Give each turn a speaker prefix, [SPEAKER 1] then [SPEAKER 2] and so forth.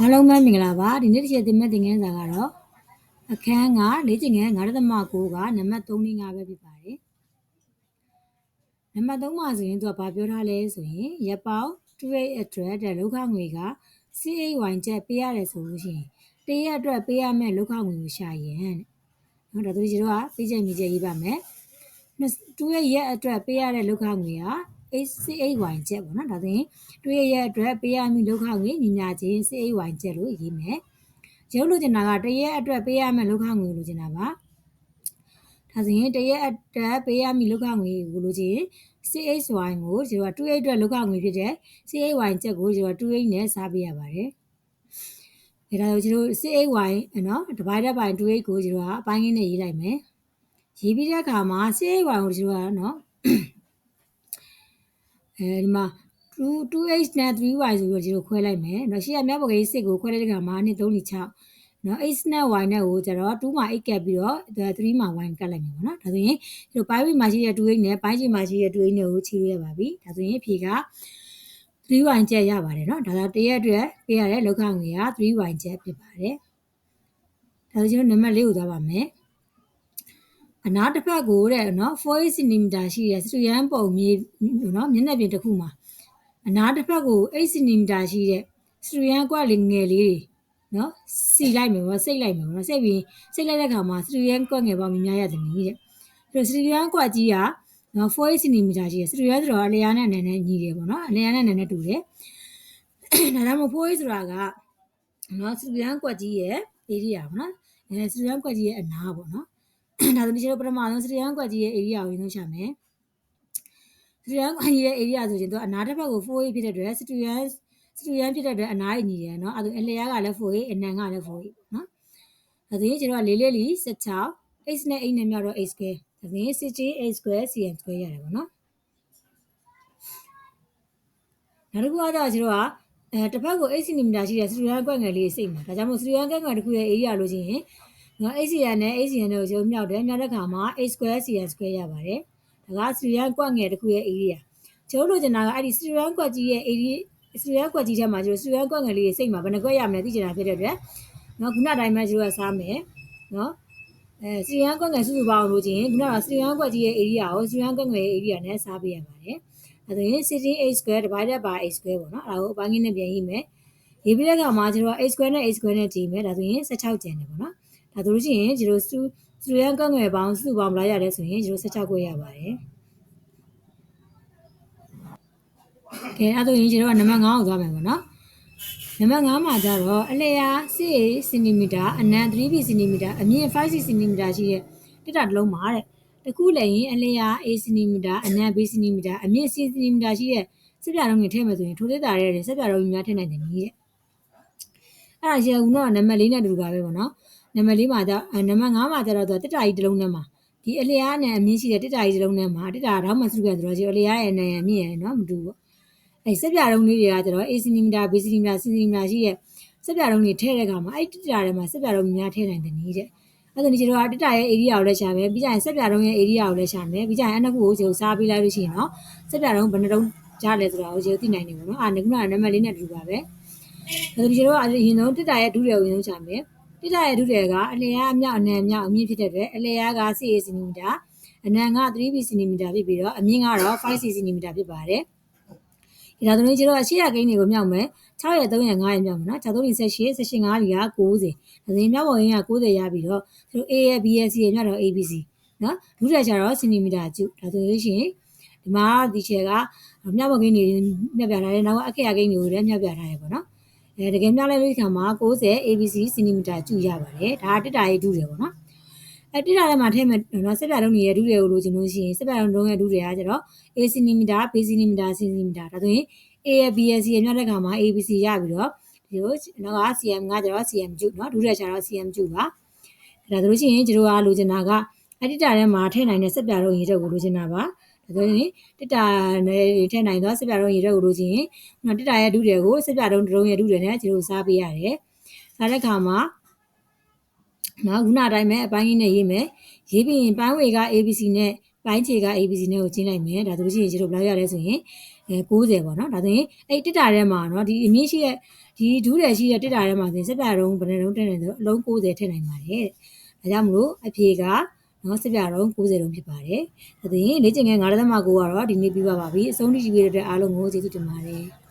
[SPEAKER 1] အားလုံးပဲမင်္ဂလာပါဒီနေ့တစ်ချက်တင်မဲ့သင်ခန်းစာကတော့အခန်းကလေ့ကျင့်ခန်း9.9ကနံပါတ်3-5ပဲဖြစ်ပါတယ်နံပါတ်3မှာဆိုရင်သူကဘာပြောထားလဲဆိုရင်ရက်ပေါင်း2အတွက်တဲ့လောက်ခငွေက CAY ချက်ပေးရတယ်ဆိုလို့ရှိရင်တရက်အတွက်ပေးရမယ့်လောက်ခငွေကိုရှာရင်တဲ့နော်ဒါတို့ဒီတော့ပေးချက်မြည်ချက်ရေးပါမယ်2ရက်အတွက်ပေးရတဲ့လောက်ခငွေက CAY ချက်ပေါ့နော်ဒါဆိုရင်တွေ့ရအတွက်ပေးရမည့်လောက်ခငွေညီညာချင်း CAY ချက်လို့ရေးမယ်ရုပ်လိုချင်တာကတရက်အတွက်ပေးရမယ့်လောက်ခငွေလိုချင်တာပါဒါဆိုရင်တရက်အတွက်ပေးရမည့်လောက်ခငွေကိုလိုချင် CHY ကိုကျွန်တော်2 8အတွက်လောက်ခငွေဖြစ်တဲ့ CHY ချက်ကိုကျွန်တော်2 8နဲ့စားပေးရပါတယ်။ဒါတော့ကျွန်တော် CHY နော် divided by 2 8ကိုကျွန်တော်အပိုင်းငင်းနဲ့ရေးလိုက်မယ်။ရေးပြီးတဲ့အခါမှာ CHY ကိုကျွန်တော်ကနော် အဲဒီမှာ2 2h နဲ့ 3y ဆိုပြီးတော့ဒီလိုခွဲလိုက်မယ်เนาะရှေ့ကမြောက်ဘက်ကြီး6ကိုခွဲလိုက်တဲ့ခါမှာ2 3 6เนาะ x နဲ့ y နဲ့ကိုကျတော့2မှာ x ကပ်ပြီးတော့3မှာ y ကပ်လိုက်မယ်ပေါ့နော်ဒါဆိုရင်ဒီလိုပိုင်းဝိမှာရှိတဲ့ 2h နဲ့ပိုင်းချီမှာရှိတဲ့ 2h နဲ့ကိုခြေလို့ရပါပြီဒါဆိုရင်ဖြေက 3y ကျက်ရပါတယ်เนาะဒါဆိုတရက်အတွက်ပေးရတဲ့လောက်ခငွေက 3y ကျက်ဖြစ်ပါတယ်ဒါဆိုကျွန်တော်နံပါတ်၄ကိုသွားပါမယ် အနားတစ်ဖက်ကိုတဲ့နော်4 cm ရှိတဲ့စတူရန်ပုံမြေနော်မျက်နှာပြင်တစ်ခုမှာအနားတစ်ဖက်ကို8 cm ရှိတဲ့စတူရန်ကွက်လေးငယ်လေးတွေနော်စီလိုက်မယ်ပေါ့စိတ်လိုက်မယ်ပေါ့နော်စိတ်ပြီးစိတ်လိုက်တဲ့အခါမှာစတူရန်ကွက်ငယ်ပေါင်းများရတယ်နည်းတဲ့အဲ့တော့စတူရန်ကွက်ကြီးကနော်4 cm ရှိတယ်စတူရန်ဆိုတော့အလျားနဲ့နည်းနည်းညီတယ်ပေါ့နော်အလျားနဲ့နည်းနည်းတူတယ်ဒါကြောင့်မို့4ဆိုတာကနော်စတူရန်ကွက်ကြီးရဲ့ area ပေါ့နော်အဲစတူရန်ကွက်ကြီးရဲ့အနားပေါ့နော် ဒါဆိုဒီကျတော့ပထမဆုံးစတရန်ကွက်ကြီးရဲ့ area ကိုရင်းနှီးရှာမယ်စတရန်ကွက်ကြီးရဲ့ area ဆိုရင်သူအနာတစ်ဖက်ကို 4a ဖြစ်တဲ့အတွက်စတရန်စတရန်ဖြစ်တဲ့အတွက်အနာရညီတယ်နော်အဲ့ဒါအလျားကလည်း 4a အနံကလည်း 4a နော်ဒါဆိုရင်ကျတော့လေးလေးလီ16 x နဲ့ x နဲ့မြောက်တော့ x square ဒါဆိုရင်16 x square cm square ရတယ်ပေါ့နော်နောက်တစ်ခုကတော့ကျတော့အဲတစ်ဖက်ကို8 cm ရှိတဲ့စတူဒီယိုကွက်ငယ်လေးစိတ်မှာဒါကြောင့်မို့စတူဒီယိုကွက်ငယ်တစ်ခုရဲ့ area လို့ချင်းရင် နော် ACN နဲ့ ACN တို့ရုံမြောက်တယ်မြောက်တဲ့ခါမှာ a square cn square ရပါတယ်ဒါကစတူရန်ကွက်ငယ်တစ်ခုရဲ့ area ကျွန်တော်တို့ကျင်တာကအဲ့ဒီစတူရန်ကွက်ကြီးရဲ့ area စတူရန်ကွက်ကြီးထဲမှာကျွန်တော်စတူရန်ကွက်ငယ်လေးစိတ်မှာဘယ်နှကွက်ရမလဲသိချင်တာဖြစ်တဲ့အတွက်နော်ခုနတိုင်းမှာကျွန်တော်စားမယ်နော်အဲစတူရန်ကွက်ငယ်စုစုပေါင်းလို့ချင်းခုနကစတူရန်ကွက်ကြီးရဲ့ area ကိုစတူရန်ကွက်ငယ်ရဲ့ area နဲ့စားပေးရပါတယ်အဲဒါရင် 16a square divided by a square ပေါ့နော်အဲ့ဒါကိုအပိုင်းငင်းနဲ့ပြန်ရေးမယ်ရေးပြီးတဲ့အခါမှာကျွန်တော် a square နဲ့ a square နဲ့ကြည့်မယ်ဒါဆိုရင်16ကျန်တယ်ပေါ့နော် ဒါဆိုလို့ရှိရင်ဒီလိုစတူစတူရန်ကငွယ်ပေါင်းစုပေါင်းလာရတယ်ဆိုရင်ဒီလို16ကိုရပါတယ်ကဲအဲ့ဒါရင်ကျတော့နံပါတ်9ကိုသွားမယ်ပေါ့နော်နံပါတ်9မှာကျတော့အလျာ CA စင်တီမီတာအနံ 3B စင်တီမီတာအမြင့်5စင်တီမီတာရှိတဲ့တစ်တာတစ်လုံးမှာတဲ့တခုလည်းရင်အလျာ A စင်တီမီတာအနံ B စင်တီမီတာအမြင့် C စင်တီမီတာရှိတဲ့စက်ပြလုံးတွေထည့်မယ်ဆိုရင်ထိုတစ်တာရဲ့စက်ပြလုံးများထည့်နိုင်တယ်နည်းတဲ့အဲ့ဒါရေဦးတော့နံပါတ်၄နဲ့တူပါပဲပေါ့နော် နံပါတ်၄မှာကျနံပါတ်5မှာကျတော့တစ်တာကြီးတစ်လုံးထဲမှာဒီအလျားနဲ့အမြင့်ရှိတဲ့တစ်တာကြီးတစ်လုံးထဲမှာတစ်တာတော့မှစုခဲ့ဆိုတော့ဒီအလျားရဲ့နဲ့အမြင့်ရဲ့နော်မတူဘူးအဲစက်ပြတုံးလေးတွေကကျတော့ A cm B cm C cm ရှိတဲ့စက်ပြတုံးတွေထည့်တဲ့အခါမှာအဲ့တစ်တာထဲမှာစက်ပြတုံးများထည့်နိုင်တယ်နည်းတဲ့အဲ့ဒါဒီကျတော့တစ်တာရဲ့ area ကိုလည်းရှာမယ်ပြီးကြရင်စက်ပြတုံးရဲ့ area ကိုလည်းရှာမယ်ပြီးကြရင်အနှစ်ခုကိုကျုပ်စားပေးလိုက်လို့ရှိရင်နော်စက်ပြတုံးဘယ်နှတုံးကြားလဲဆိုတာကိုကျုပ်သိနိုင်တယ်ပေါ့နော်အာခုနကနံပါတ်လေးနဲ့တူပါပဲအဲ့ဒါဒီကျတော့အရင်ဆုံးတစ်တာရဲ့ဒုတိယကိုရင်ဆုံးရှာမယ် တိတရဲ့ဒုတယ်ကအလျားအမြောက်အနံအမြောက်အမြင့်ဖြစ်တဲ့အတွက်အလျားက CA စင်တီမီတာအနံက 3B စင်တီမီတာဖြစ်ပြီးတော့အမြင့်ကတော့5 senti ဖြစ်ပါတယ်။ဒါဆိုရင်ကျတော့ရှေ့ရကိန်းတွေကိုမြောက်မယ်6ရက်3ရက်5ရက်မြောက်မယ်နော်6 3 18 18 5လီက90ဒါဆိုရင်မြောက်ပေါ်ရင်းက90ရပြီးတော့သူတို့ A ရဲ့ B ရဲ့ C ရဲ့မြောက်တော့ ABC နော်ဒုတယ်ကျတော့စင်တီမီတာကျုဒါဆိုလို့ရှိရင်ဒီမှာဒီချက်ကမြောက်ပေါ်ကိန်းတွေမြောက်ပြထားတယ်နောက်အခက်ရကိန်းတွေကိုလည်းမြောက်ပြထားတယ်ပေါ့နော် အဲတကယ်မြောက်လိုက်လို့ခါမှာ90 ABC စင်တီမီတာကျူရပါတယ်ဒါကတစ်တာရေးဒုတယ်ပေါ့နော်အဲတစ်တာထဲမှာထည့်မယ်နော်စက်ပြလုံးတွေရဲ့ဒုတယ်ကိုလိုချင်လို့ရှိရင်စက်ပြလုံးလုံးရဲ့ဒုတယ်ကကျတော့ A စင်တီမီတာ B စင်တီမီတာ C စင်တီမီတာဒါဆိုရင် A ရဲ့ B ရဲ့ C ရဲ့မြောက်တဲ့ခါမှာ ABC ရပြီးတော့ဒီလိုနောက်က CM ကကျတော့ CM ကျူနော်ဒုတယ်ချတော့ CM ကျူပါဒါဆိုလို့ရှိရင်ကျတို့ကလိုချင်တာကအဲ့ဒီတာထဲမှာထည့်နိုင်တဲ့စက်ပြလုံးရေးတဲ့ကိုလိုချင်တာပါ ။ဒါဆိုရင်တစ်တာနဲ့ထည့်နိုင်သောစစ်ပြတုံးရေတွေကိုလို့ချင်းတစ်တာရဲ့ဒုတွေကိုစစ်ပြတုံးဒုံရဲ့ဒုတွေနဲ့ကျွန်တော်စားပေးရတယ်။စားတဲ့အခါမှာနော်ခုနအတိုင်းပဲအပိုင်းကြီးနဲ့ရေးမယ်။ရေးပြီးရင်ပိုင်းဝေက ABC နဲ့ပိုင်းခြေက ABC နဲ့ကိုကျင်းလိုက်မယ်။ဒါဆိုလို့ရှိရင်ကျွန်တော်ဘယ်လောက်ရလဲဆိုရင်အဲ90ပေါ့နော်။ဒါဆိုရင်အဲ့တစ်တာထဲမှာနော်ဒီအမြင့်ရှိတဲ့ဒီဒူးတယ်ရှိတဲ့တစ်တာထဲမှာဆိုရင်စစ်ပြတုံးဘယ်နှလုံးတက်နေလဲအလုံး90ထည့်နိုင်ပါတယ်။ဒါကြောင့်မလို့အဖြေက နော်စစ်ပြတော့90လုံးဖြစ်ပါတယ်။ဒါဆိုရင်လေ့ကျင့်ခန်း9.9ကတော့ဒီနေ့ပြီးပါပါပြီ။အဆုံးထိရှိပေးတဲ့အတွက်အားလုံးကိုကျေးဇူးတင်ပါတယ်။